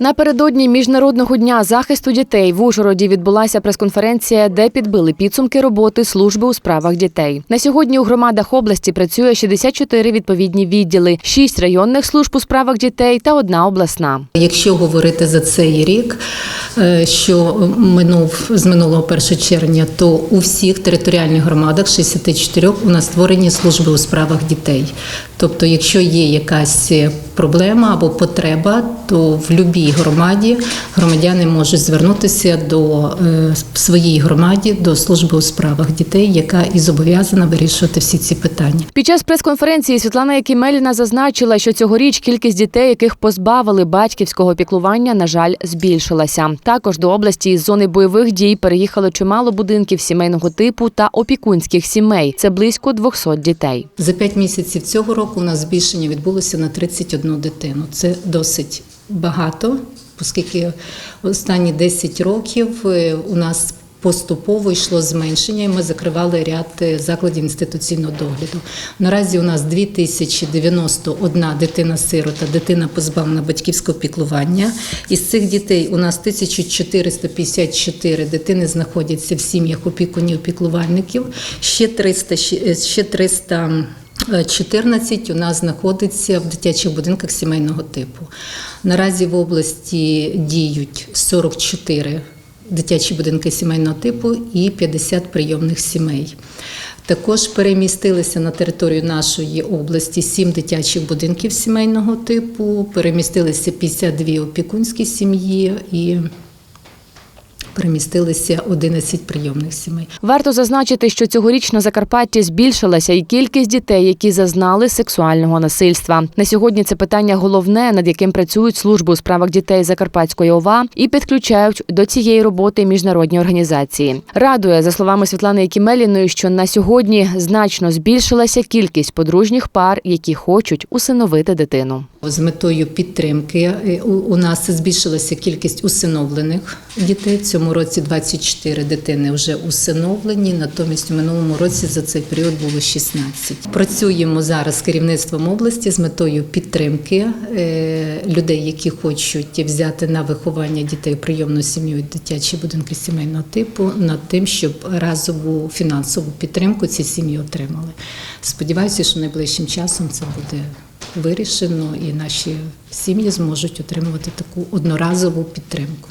Напередодні міжнародного дня захисту дітей в Ужгороді відбулася прес-конференція, де підбили підсумки роботи служби у справах дітей. На сьогодні у громадах області працює 64 відповідні відділи, 6 районних служб у справах дітей та одна обласна. Якщо говорити за цей рік, е, що минув з минулого 1 червня, то у всіх територіальних громадах 64 у нас створені служби у справах дітей. Тобто, якщо є якась проблема або потреба, то в будь-якій громаді громадяни можуть звернутися до е, в своїй громаді до служби у справах дітей, яка і зобов'язана вирішувати всі ці питання. Під час прес-конференції Світлана Якимеліна зазначила, що цьогоріч кількість дітей, яких позбавили батьківського піклування, на жаль, збільшилася. Також до області із зони бойових дій переїхало чимало будинків сімейного типу та опікунських сімей. Це близько 200 дітей. За 5 місяців цього року у нас збільшення відбулося на 31 дитину. Це досить багато, оскільки останні 10 років е, у нас поступово йшло зменшення, і ми закривали ряд е, закладів інституційного догляду. Наразі у нас 2091 дитина-сирота, дитина позбавлена батьківського піклування. Із цих дітей у нас 1454 дитини знаходяться в сім'ях опікунів піклувальників. Ще 300, ще- ще 300 14 у нас знаходиться в дитячих будинках сімейного типу. Наразі в області діють 44 дитячі будинки сімейного типу і 50 прийомних сімей. Також перемістилися на територію нашої області 7 дитячих будинків сімейного типу, перемістилися 52 опікунські сім'ї і перемістилися 11 прийомних сімей. Варто зазначити, що цьогоріч на Закарпатті збільшилася і кількість дітей, які зазнали сексуального насильства. На сьогодні це питання головне, над яким працюють служби у справах дітей Закарпатської ОВА і підключають до цієї роботи міжнародні організації. Радує за словами Світлани Якімеліної, що на сьогодні значно збільшилася кількість подружніх пар, які хочуть усиновити дитину. З метою підтримки е, у- нас збільшилася кількість усиновлених дітей. В цьому році 24 дитини вже усиновлені. Натомість у минулому році за цей період було 16. Працюємо зараз з керівництвом області з метою підтримки е, людей, які хочуть взяти на виховання дітей прийомну сім'ю дитячі будинки сімейного типу, над тим, щоб разову фінансову підтримку ці сім'ї отримали. Сподіваюся, що найближчим часом це буде вирішено, і наші сім'ї зможуть отримувати таку одноразову підтримку.